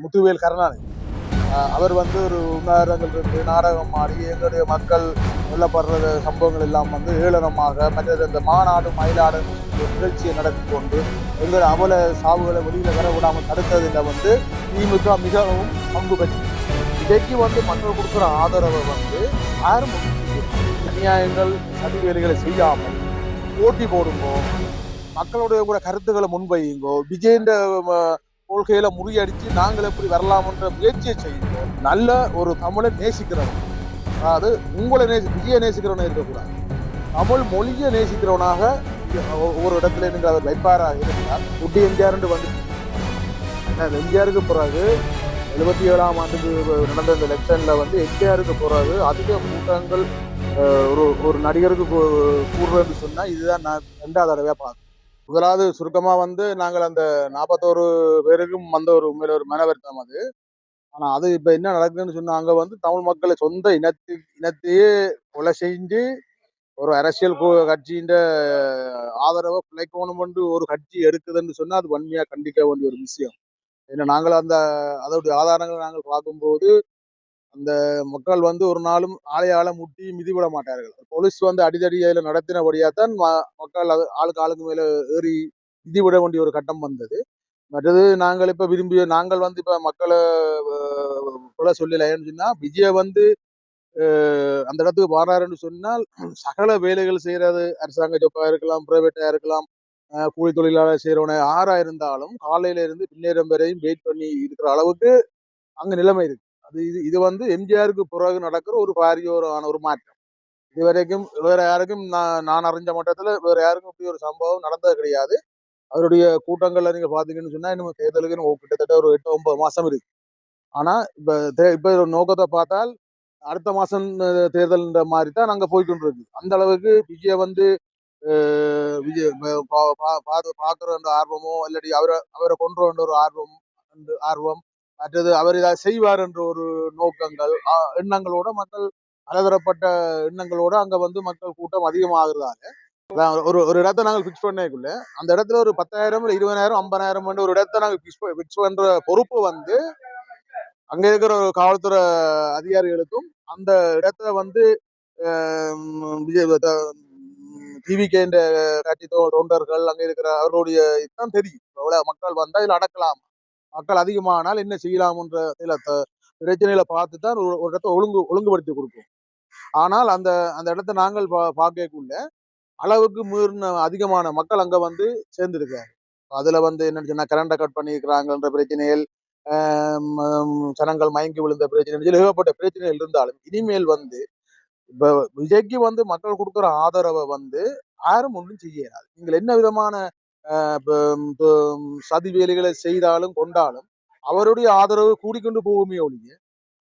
முத்துவேல் கருணாநிதி அவர் வந்து ஒரு உணரங்கள் இருந்து நாடகம் ஆடி எங்களுடைய மக்கள் வெள்ளப்படுற சம்பவங்கள் எல்லாம் வந்து ஏளனமாக மற்றது இந்த மாநாடு மயிலாடு நிகழ்ச்சியை நடத்தி கொண்டு எங்கள் அவல சாவுகளை வெளியில் வர விடாமல் தடுத்ததில் வந்து திமுக மிகவும் பங்கு பெற்று இதைக்கு வந்து மக்கள் கொடுக்குற ஆதரவை வந்து யாரும் அநியாயங்கள் சதிவேலைகளை செய்யாமல் போட்டி போடுங்கோ மக்களுடைய கூட கருத்துக்களை முன்வையுங்கோ விஜயண்ட கொள்கையில முறியடிச்சு நாங்கள் எப்படி வரலாம்ன்ற முயற்சியை செய்யுங்கோ நல்ல ஒரு தமிழை நேசிக்கிறவன். அதாவது உங்களை நேசி விஜய நேசிக்கிறவனை இருக்கக்கூடாது. தமிழ் மொழியை நேசிக்கிறவனாக ஒவ்வொரு இடத்துல நீங்கள் அவர் வைப்பாராக இருந்தால் குட்டி எம்ஜிஆர் வந்து எம்ஜிஆருக்கு பிறகு எழுபத்தி ஏழாம் ஆண்டுக்கு நடந்த இந்த எலெக்ஷனில் வந்து எம்ஜிஆருக்கு பிறகு அதிக கூட்டங்கள் ஒரு ஒரு நடிகருக்கு கூடுறதுன்னு சொன்னால் இதுதான் நான் ரெண்டாவது தடவையாக பார்த்தேன் முதலாவது சுருக்கமாக வந்து நாங்கள் அந்த நாற்பத்தோரு பேருக்கும் வந்த ஒரு உண்மையில ஒரு மனவருத்தம் அது. ஆனால் அது இப்போ என்ன நடக்குதுன்னு சொன்னால் அங்கே வந்து தமிழ் மக்களை சொந்த இனத்து இனத்தையே கொலை செஞ்சு ஒரு அரசியல் கட்சியின் ஆதரவை பிழைக்கணும் என்று ஒரு கட்சி எடுக்குதுன்னு சொன்னால் அது வன்மையாக கண்டிக்க வேண்டிய ஒரு விஷயம். ஏன்னா நாங்கள் அந்த அதோடைய ஆதாரங்களை நாங்கள் பார்க்கும்போது அந்த மக்கள் வந்து ஒரு நாளும் ஆலையால முட்டி மிதிவிட மாட்டார்கள். போலீஸ் வந்து அடிதடி அதில் நடத்தினபடியா தான் ம- மக்கள் அது ஆளுக்கு ஆளுக்கு மேலே ஏறி மிதிவிட வேண்டிய ஒரு கட்டம் வந்தது. மற்றது நாங்கள் இப்போ விரும்பிய நாங்கள் வந்து இப்போ மக்களை போல சொல்லலைன்னு சொன்னால் விஜய வந்து அந்த இடத்துக்கு வராருன்னு சொன்னால் சகல வேலைகள் செய்யறது அரசாங்க ஜப்பாக இருக்கலாம் ப்ரைவேட்டாக இருக்கலாம் கூலி தொழிலாளர் செய்கிறவனை ஆறாக இருந்தாலும் காலையில இருந்து பின்னேறம் வரையும் வெயிட் பண்ணி இருக்கிற அளவுக்கு அங்கே நிலைமை இருக்கு. அது இது இது வந்து எம்ஜிஆருக்கு பிறகு நடக்கிற ஒரு பாரிய ஒரு ஆன ஒரு மாற்றம். இது வரைக்கும் வேற யாருக்கும் நான் நான் அறிஞ்ச மட்டத்தில் வேற யாருக்கும் இப்படி ஒரு சம்பவம் நடந்தது கிடையாது. அவருடைய கூட்டங்கள்ல நீங்க பார்த்தீங்கன்னு சொன்னா இன்னும் தேர்தலுக்கு கிட்டத்தட்ட ஒரு எட்டு ஒன்பது மாதம் இருக்கு. ஆனா இப்போ தே- இப்போ நோக்கத்தை பார்த்தால் அடுத்த மாசம் தேர்தல்ன்ற மாதிரி தான் நாங்கள் போயிட்டு இருக்கு அந்த அளவுக்கு விஜய வந்து விஜய் பா- பா- பாத்து- ஆர்வமோ இல்லாட்டி அவரை அவரை கொண்டுன்ற ஒரு ஆர்வம் ஆர்வம் மற்றது அவர் இதை செய்வார் என்ற ஒரு நோக்கங்கள் எண்ணங்களோட மக்கள் பலதரப்பட்ட எண்ணங்களோட அங்க வந்து மக்கள் கூட்டம் அதிகமாகிறதால. ஒரு ஒரு இடத்த நாங்கள் ஃபிக்ஸ் பண்ணக்குள்ள அந்த இடத்துல ஒரு பத்தாயிரம் இல்லை இருபதாயிரம் ஐம்பதாயிரம் ஒரு இடத்த நாங்கள் ஃபிக்ஸ் ஃபிக்ஸ் பண்ற பொறுப்பு வந்து அங்க இருக்கிற ஒரு காவல்துறை அதிகாரிகளுக்கும் அந்த இடத்துல வந்து டிவிகேன்ற கட்சி தோண்டர்கள் அங்க இருக்கிற அவர்களுடைய இதுதான் தெரியும். எவ்வளவு மக்கள் வந்தா இதுல அடக்கலாம்? மக்கள் அதிகமானால் என்ன செய்யலாம்ன்ற இதில் த- பார்த்து தான் ஒரு ஒரு இடத்த ஒழுங்கு ஒழுங்குபடுத்தி கொடுக்கும். ஆனால் அந்த அந்த இடத்த நாங்கள் பா பார்க்கக்குள்ள அளவுக்கு மீறின அதிகமான மக்கள் அங்கே வந்து சேர்ந்துருக்காரு அதில் வந்து என்னன்னு சொன்னா கரண்டை கட் பண்ணியிருக்கிறாங்கன்ற பிரச்சனைகள் ஜனங்கள் மயங்கி விழுந்த பிரச்சனை ஏகப்பட்ட பிரச்சனைகள் இருந்தாலும் இனிமேல் வந்து இப்போ விஜய்க்கு வந்து மக்கள் கொடுக்குற ஆதரவை வந்து யாரும் ஒன்றும் செய்யறாது நீங்கள் என்ன விதமான சதி வேலைகளை செய்தாலும் கொண்டாலும் அவருடைய ஆதரவு கூடிக்கொண்டு போகுமே ஒழிய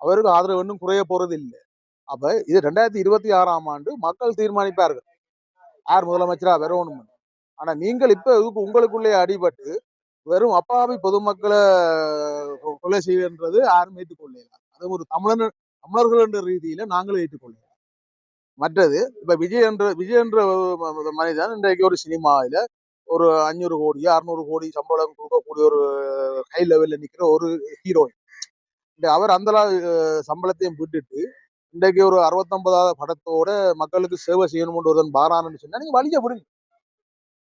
அவருக்கு ஆதரவு இன்னும் குறைய போறது இல்லை. அப்ப இது ரெண்டாயிரத்தி இருபத்தி ஆறாம் ஆண்டு மக்கள் தீர்மானிப்பார்கள். யார் முதலமைச்சரா? வரணும் ஆனா நீங்கள் இப்ப இதுக்கு உங்களுக்குள்ளே அடிபட்டு வெறும் அப்பாவி பொதுமக்களை கொலை செய்வன்றது யாரும் ஏற்றுக்கொள்ளலாம் அது ஒரு தமிழன் தமிழர்கள் என்ற ரீதியில நாங்களும் ஏற்றுக்கொள்ளலாம் மற்றது இப்ப விஜய் என்ற விஜய் என்ற மனிதன் இன்றைக்கு ஒரு சினிமாவில ஒரு அஞ்சூறு கோடி அறுநூறு கோடி சம்பளம் கொடுக்கக்கூடிய ஒரு ஹை லெவல்ல நிக்கிற ஒரு ஹீரோயின் இந்த அவர் அந்த அளவு, சம்பளத்தையும் விட்டுட்டு இன்றைக்கு ஒரு அறுபத்தொன்பதாவது படத்தோட மக்களுக்கு சேவை செய்யணும்னு ஒருவன் பாரான்னு சொன்னா நீங்க வழிய விடுங்க.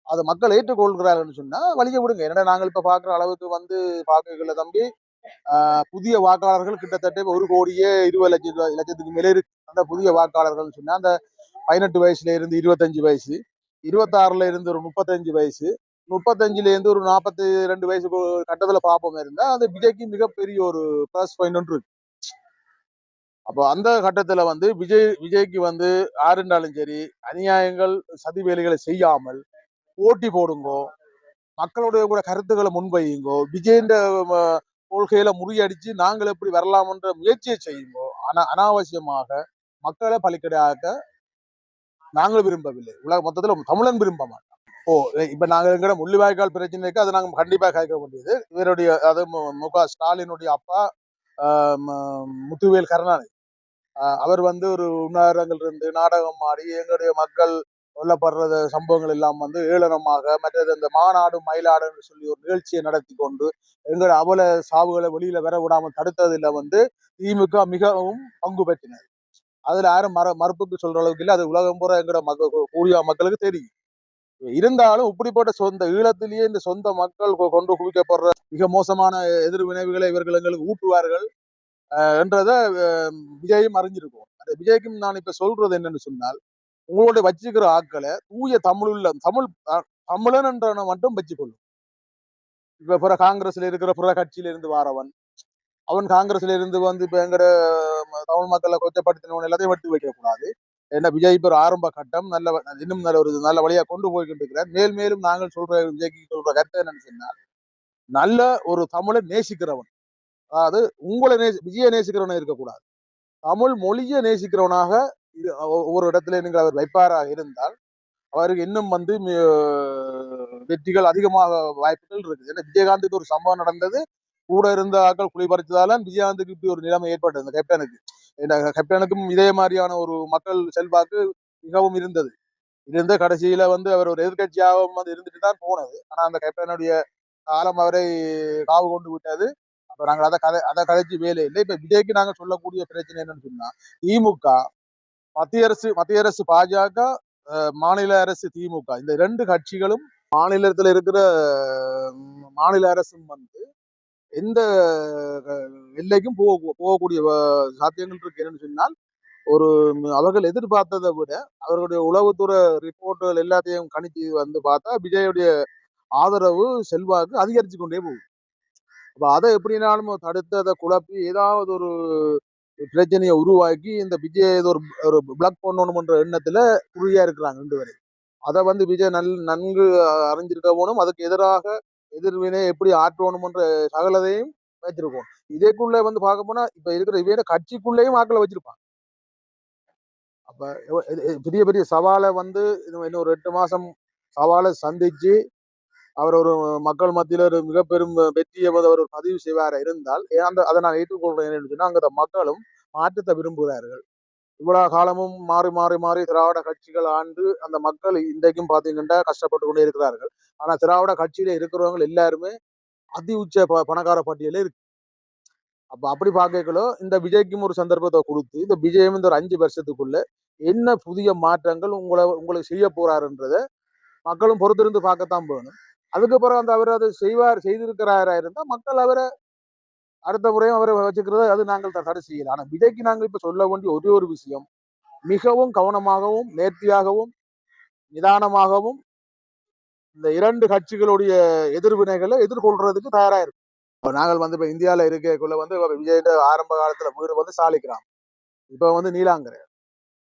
அதை மக்கள் ஏற்றுக்கொள்கிறாருன்னு சொன்னா வழிய விடுங்க. என்னடா நாங்கள் இப்ப பாக்குற அளவுக்கு வந்து பாக்குறதுல தம்பி? புதிய வாக்காளர்கள் கிட்டத்தட்ட ஒரு கோடியே இருபது லட்சம் லட்சத்துக்கு மேலே இருக்கு. அந்த புதிய வாக்காளர்கள் சொன்னா அந்த பதினெட்டு வயசுல இருந்து இருபத்தஞ்சு வயசு இருபத்தாறுல இருந்து ஒரு முப்பத்தஞ்சு வயசு முப்பத்தஞ்சுல இருந்து ஒரு நாற்பத்தி ரெண்டு வயசு கட்டத்துல பார்ப்போம் இருந்தா அது விஜய்க்கு மிகப்பெரிய ஒரு பிளஸ் பாயிண்ட் ஒன்று இருக்கு. அப்போ அந்த கட்டத்துல வந்து விஜய் விஜய்க்கு வந்து யாருன்னாலும் சரி அநியாயங்கள் சதி வேலைகளை செய்யாமல் போட்டி போடுங்கோ மக்களுடைய கூட கருத்துக்களை முன்வையுங்கோ விஜய்ன்ற கொள்கையில முறியடிச்சு நாங்கள் எப்படி வரலாம்ன்ற முயற்சியை செய்யுங்கோ ஆனா அனாவசியமாக மக்களை பலிக்கடையாக்க நாங்கள் விரும்பவில்லை. உலக மொத்தத்துல தமிழன் விரும்ப மாட்டோம் ஓ இப்ப நாங்க எங்கிற முள்ளிவாய்க்கால் பிரச்சனைக்கு அதை நாங்க கண்டிப்பா கேட்க வேண்டியது. இவருடைய அது மு- க ஸ்டாலினுடைய அப்பா ஆஹ் முத்துவேல் கருணாநிதி. ஆஹ் அவர் வந்து ஒரு உண்ணாரங்கள் இருந்து நாடகம் ஆடி எங்களுடைய மக்கள் கொல்லப்படுற சம்பவங்கள் எல்லாம் வந்து ஏளனமாக மற்றது இந்த மாநாடு மயிலாடுன்னு சொல்லி ஒரு நிகழ்ச்சியை நடத்தி கொண்டு எங்களோட அவல சாவுகளை வெளியில வர விடாமல் தடுத்ததில் வந்து திமுக மிகவும் பங்கு பெற்றினர். அதுல யாரும் மற மறுப்புக்கு சொல்ற அளவுக்கு இல்லை. அது உலகம் பூரா எங்கிற மக்கள் கூடிய மக்களுக்கு தெரியும். இருந்தாலும் இப்படிப்பட்ட சொந்த ஈழத்திலேயே இந்த சொந்த மக்கள் கொண்டு குவிக்கப்படுற மிக மோசமான எதிர்வினைவுகளை இவர்கள் எங்களுக்கு ஊட்டுவார்கள் அஹ் என்றதை அஹ், விஜயும் அறிஞ்சிருக்கும். அந்த விஜய்க்கும் நான் இப்ப சொல்றது என்னன்னு சொன்னால் உங்களுடைய வச்சிருக்கிற ஆட்களை தூய தமிழுள்ள தமிழ் தமிழன் என்றவனை மட்டும் வச்சுக்கொள்ளும். இப்ப பிற காங்கிரஸ்ல இருக்கிற பிற கட்சியில இருந்து வாரவன் அவன் காங்கிரஸ்ல இருந்து வந்து இப்ப எங்கட தமிழ் மக்களை கொச்சப்படுத்தினவன் எல்லாத்தையும் வெட்டி வைக்க கூடாது ஏன்னா விஜய் பெரு ஆரம்ப கட்டம் நல்ல இன்னும் நல்ல ஒரு நல்ல வழியா கொண்டு போய்கிட்டு இருக்கிறார் மேல் மேலும் நாங்கள் சொல்ற விஜய்க்கு சொல்ற கருத்து என்னன்னு சொன்னால் நல்ல ஒரு தமிழை நேசிக்கிறவன் அதாவது உங்களை நேசி விஜய நேசிக்கிறவனா இருக்கக்கூடாது. தமிழ் மொழியை நேசிக்கிறவனாக இரு- ஒ- ஒவ்வொரு இடத்துல நீங்கள் அவர் வைப்பாராக இருந்தால் அவருக்கு இன்னும் வந்து வெற்றிகள் அதிகமாக வாய்ப்புகள் இருக்குது. ஏன்னா விஜயகாந்துக்கு ஒரு சம்பவம் நடந்தது. கூட இருந்த ஆட்கள் குளிபறிச்சதால விஜயகாந்துக்கு இப்படி ஒரு நிலைமை ஏற்பட்டது இந்த கேப்டனுக்கு. இந்த கேப்டனுக்கும் இதே மாதிரியான ஒரு மக்கள் செல்வாக்கு மிகவும் இருந்தது. இருந்த கடைசியில வந்து அவர் ஒரு எதிர்கட்சியாக வந்து இருந்துட்டு தான் போனது. ஆனா அந்த கேப்டனுடைய காலம் அவரை காவு கொண்டு விட்டது. அப்ப நாங்கள் அதை கதை அதை கதைச்சு வேலை இல்லை. இப்ப விஜய்க்கு நாங்க சொல்லக்கூடிய பிரச்சனை என்னன்னு சொன்னா திமுக மத்திய அரசு மத்திய அரசு பாஜக மாநில அரசு திமுக. இந்த ரெண்டு கட்சிகளும் மாநிலத்தில் இருக்கிற மாநில அரசும் வந்து எந்த எல்லைக்கும் போக போகக்கூடிய சாத்தியங்கள் இருக்கு. என்னன்னு சொன்னால் ஒரு அவர்கள் எதிர்பார்த்ததை விட அவர்களுடைய உளவுத்துறை ரிப்போர்ட்டுகள் எல்லாத்தையும் கணிச்சு வந்து பார்த்தா விஜயுடைய ஆதரவு செல்வாக்கு அதிகரித்து கொண்டே போகும். அப்போ அதை எப்படினாலும் தடுத்து அதை குழப்பி ஏதாவது ஒரு பிரச்சனையை உருவாக்கி இந்த விஜய் ஏதோ ஒரு ஒரு பிளக் பண்ணணும்ன்ற எண்ணத்துல குறியா இருக்கிறாங்க ரெண்டு வரை அதை வந்து விஜய் நல் நன்கு அறிஞ்சிருக்க போனும் அதுக்கு எதிராக எதிர்வினை எப்படி ஆற்றணும்ன்ற சகலதையும் வச்சிருக்கோம் இதேக்குள்ள வந்து பார்க்க போனா இப்ப இருக்கிற இவையோட கட்சிக்குள்ளேயும் ஆக்களை வச்சிருப்பாங்க அப்ப பெரிய பெரிய சவாலை வந்து இன்னும் இன்னும் ஒரு எட்டு மாசம் சவாலை சந்திச்சு அவர் ஒரு மக்கள் மத்தியில ஒரு மிக பெரும் வெற்றியை அவர் பதிவு செய்வார இருந்தால் ஏன் அந்த அதை நான் ஏற்றுக்கொள்றேன் என்று சொன்னா அங்க மக்களும் மாற்றத்தை விரும்புகிறார்கள். இவ்வளவு காலமும் மாறி மாறி மாறி திராவிட கட்சிகள் ஆண்டு அந்த மக்கள் இன்றைக்கும் பாத்தீங்கன்னா கஷ்டப்பட்டு கொண்டே இருக்கிறார்கள். ஆனா திராவிட கட்சியில இருக்கிறவங்க எல்லாருமே அதி உச்ச ப- பணக்கார பட்டியலே இருக்கு. அப்ப அப்படி பார்க்கலோ இந்த விஜய்க்கும் ஒரு சந்தர்ப்பத்தை கொடுத்து இந்த விஜயம் இந்த ஒரு அஞ்சு வருஷத்துக்குள்ள என்ன புதிய மாற்றங்கள் உங்களை உங்களுக்கு செய்ய போறாருன்றத மக்களும் பொறுத்திருந்து பார்க்கத்தான் போகணும் அதுக்கப்புறம் அந்த அவர் அதை செய்வார் செய்திருக்கிறாரா இருந்தா மக்கள் அவரை அடுத்த முறையும் அவரை வச்சுக்கிறது அது நாங்கள் த- தடை செய்யல. ஆனால் விஜய்க்கு நாங்கள் இப்போ சொல்ல வேண்டிய ஒரே ஒரு விஷயம் மிகவும் கவனமாகவும் நேர்த்தியாகவும் நிதானமாகவும் இந்த இரண்டு கட்சிகளுடைய எதிர்வினைகளை எதிர்கொள்றதுக்கு தயாராக இருக்கும் இப்போ நாங்கள் வந்து இப்போ இந்தியாவில் இருக்கக்குள்ள வந்து இப்ப விஜய் ஆரம்ப காலத்தில் வீடு வந்து சாலிகிராம் இப்போ வந்து நீலாங்கரை.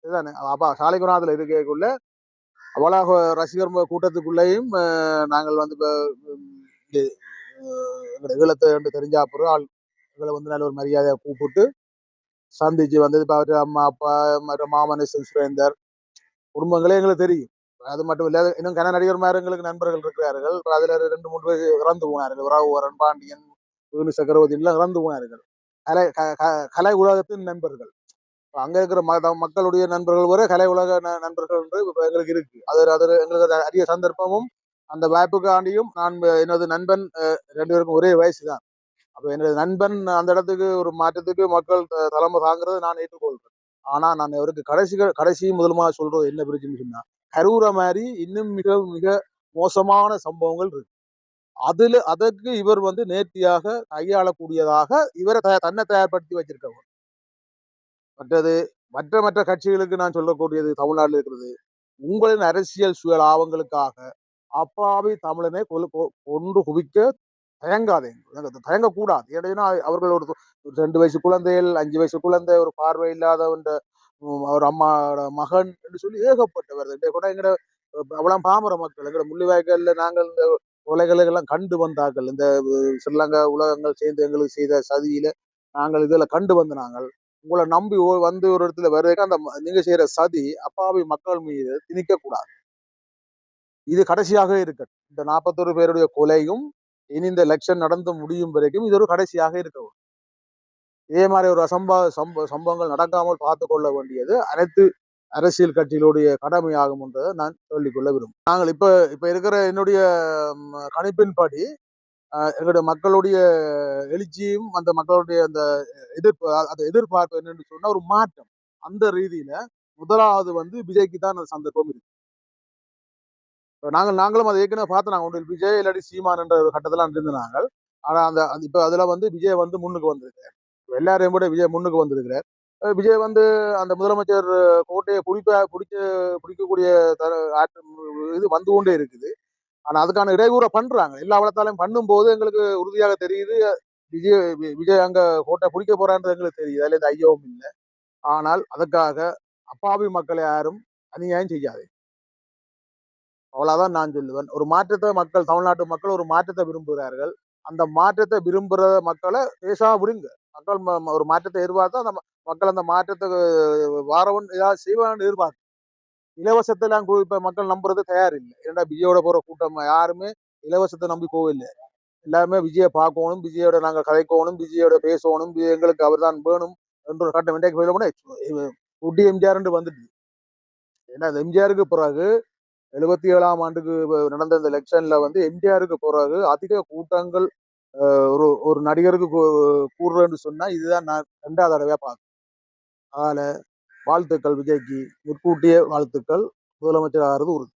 இதுதானே? அப்ப சாலிகிராமத்துல இருக்கக்குள்ள அவ்வளோ ரசிகர் கூட்டத்துக்குள்ளேயும் நாங்கள் வந்து இப்போ ஈழத்தை என்று தெரிஞ்சா ஆள் எங்களை வந்து நல்ல ஒரு மரியாதையை கூப்பிட்டு சந்திச்சு வந்தது இப்போ அவர் அம்மா அப்பா மற்ற மாமன் சுரேந்தர் குடும்பங்களே எங்களுக்கு தெரியும். அது மட்டும் இல்லாத இன்னும் கன நடிகர்மார் எங்களுக்கு நண்பர்கள் இருக்கிறார்கள். அதில் ரெண்டு மூணு பேர் இறந்து போனார்கள். ராகுவரன் பாண்டியன் வேணு சக்கரவர்த்தி எல்லாம் இறந்து போனார்கள். கலை க- க- கலை உலகத்தின் நண்பர்கள். அங்கே அங்க இருக்கிற ம- மக்களுடைய நண்பர்கள் வரை கலை உலக நண்பர்கள் என்று எங்களுக்கு இருக்கு. அது அது எங்களுக்கு அரிய சந்தர்ப்பமும் அந்த வாய்ப்புக்காண்டியும் நான் எனது நண்பன் ரெண்டு பேருக்கும் ஒரே வயசு தான். அப்போ என்னுடைய நண்பன் அந்த இடத்துக்கு ஒரு மாற்றத்துக்கு மக்கள் த- தலைமை தாங்கிறதை நான் ஏற்றுக்கொள்கிறேன் ஆனால் நான் அவருக்கு கடைசி கடைசி முதலுமா சொல்றது என்ன பிரச்சனை சொன்னால் கரூரை மாதிரி இன்னும் மிக மிக மோசமான சம்பவங்கள் இருக்கு. அதுல அதற்கு இவர் வந்து நேர்த்தியாக கையாளக்கூடியதாக இவரை தயா- தன்னை தயார்படுத்தி வச்சிருக்கவர். மற்றது மற்ற மற்ற கட்சிகளுக்கு நான் சொல்லக்கூடியது தமிழ்நாட்டில் இருக்கிறது. உங்களின் அரசியல் சுய லாபங்களுக்காக அப்பாவி தமிழனை கொ- கொண்டு குவிக்க தயங்காதே தயங்கக்கூடாது. ஏன்னா அவர்கள் ஒரு ஒரு ரெண்டு வயசு குழந்தைகள் அஞ்சு வயசு குழந்தை ஒரு பார்வை இல்லாதவன் அவர் அம்மாவோட மகன் என்று சொல்லி ஏகப்பட்டவர். கூட எங்கட அவ்வளோ பாமர மக்கள் எங்கட முள்ளிவாய்க்கல்ல நாங்கள் இந்த கொலைகளை எல்லாம் கண்டு வந்தார்கள். இந்த ஸ்ரீலங்கா உலகங்கள் சேர்ந்து எங்களுக்கு செய்த சதியில நாங்கள் இதுல கண்டு வந்த நாங்கள் உங்களை நம்பி ஓ- வந்து ஒரு இடத்துல வருவதற்கு அந்த நீங்க செய்யற சதி அப்பாவி மக்கள் மீது திணிக்க கூடாது இது கடைசியாக இருக்கட்டும். இந்த நாற்பத்தொரு பேருடைய கொலையும் இனி இந்த எலெக்ஷன் நடந்து முடியும் வரைக்கும் இது ஒரு கடைசியாக இருக்கவும் இதே மாதிரி ஒரு அசம்பா சம்ப சம்பவங்கள் நடக்காமல் பார்த்து கொள்ள வேண்டியது அனைத்து அரசியல் கட்சிகளுடைய கடமையாகும் என்றதை நான் சொல்லிக்கொள்ள விரும்புகிறேன். நாங்கள் இப்ப இப்ப இருக்கிற என்னுடைய கணிப்பின்படி அஹ், எங்களுடைய மக்களுடைய எழுச்சியும் அந்த மக்களுடைய அந்த எதிர்ப்பு அந்த எதிர்பார்ப்பு என்னன்னு சொன்னா ஒரு மாற்றம். அந்த ரீதியில முதலாவது வந்து விஜய்க்கு தான் அந்த சந்தர்ப்பம் இருக்கு. நாங்கள் நாங்களும் அதை ஏற்கனவே பார்த்து நாங்கள் ஒன்றில் விஜய் இல்லாட்டி சீமான் என்ற ஒரு கட்டத்தில் இருந்த நாங்கள். ஆனால் அந்த அந்த- இப்போ அதுல வந்து விஜய் வந்து முன்னுக்கு வந்திருக்கிறார். எல்லாரையும் கூட விஜய் முன்னுக்கு வந்திருக்கிறார். விஜய் வந்து அந்த முதலமைச்சர் கோட்டையை பிடிப்ப பிடிச்சு பிடிக்கக்கூடிய தர- இது வந்து கொண்டே இருக்குது. ஆனால் அதுக்கான இடையூற பண்ணுறாங்க எல்லா வளத்தாலையும் பண்ணும்போது எங்களுக்கு உறுதியாக தெரியுது. விஜய் வி- விஜய் அங்கே கோட்டை பிடிக்க போறான்றது எங்களுக்கு தெரியுது. அதில் எந்த ஐயவும் இல்லை. ஆனால் அதுக்காக அப்பாவி மக்களை யாரும் அநியாயம் செய்யாது அவ்வளவுதான் நான் சொல்லுவேன். ஒரு மாற்றத்தை மக்கள் தமிழ்நாட்டு மக்கள் ஒரு மாற்றத்தை விரும்புகிறார்கள். அந்த மாற்றத்தை விரும்புகிற மக்களை பேசாம விடுங்க. மக்கள் ஒரு மாற்றத்தை எதிர்பார்த்தா அந்த மக்கள் அந்த மாற்றத்தை வாரவன் ஏதாவது செய்வான்னு எதிர்பார்க்க இலவசத்தெல்லாம் கு- இப்ப மக்கள் நம்புறது தயார் இல்லை ஏன்னா விஜயோட போற கூட்டம் யாருமே இலவசத்தை நம்பி போகவில்லை. எல்லாருமே விஜயை பார்க்கணும் விஜயோட நாங்க கதைக்கணும் விஜயோட பேசணும் எங்களுக்கு அவர் தான் வேணும் என்ற கட்டம் இன்றைக்கு போயிட கூட குட்டி எம்ஜிஆர் வந்துட்டு ஏன்னா எம்ஜிஆருக்கு பிறகு எழுபத்தி ஏழாம் ஆண்டுக்கு நடந்த இந்த எலெக்ஷன்ல வந்து எம்ஜிஆருக்கு பிறகு அதிக கூட்டங்கள் ஒரு ஒரு நடிகருக்கு கூ- கூடுறேன்னு சொன்னா இதுதான் நான் ரெண்டாவது தடவையா பார்க்கிறேன் அதனால வாழ்த்துக்கள் விஜய்க்கு. முற்கூட்டிய வாழ்த்துக்கள். முதலமைச்சர் ஆகிறது உறுதி.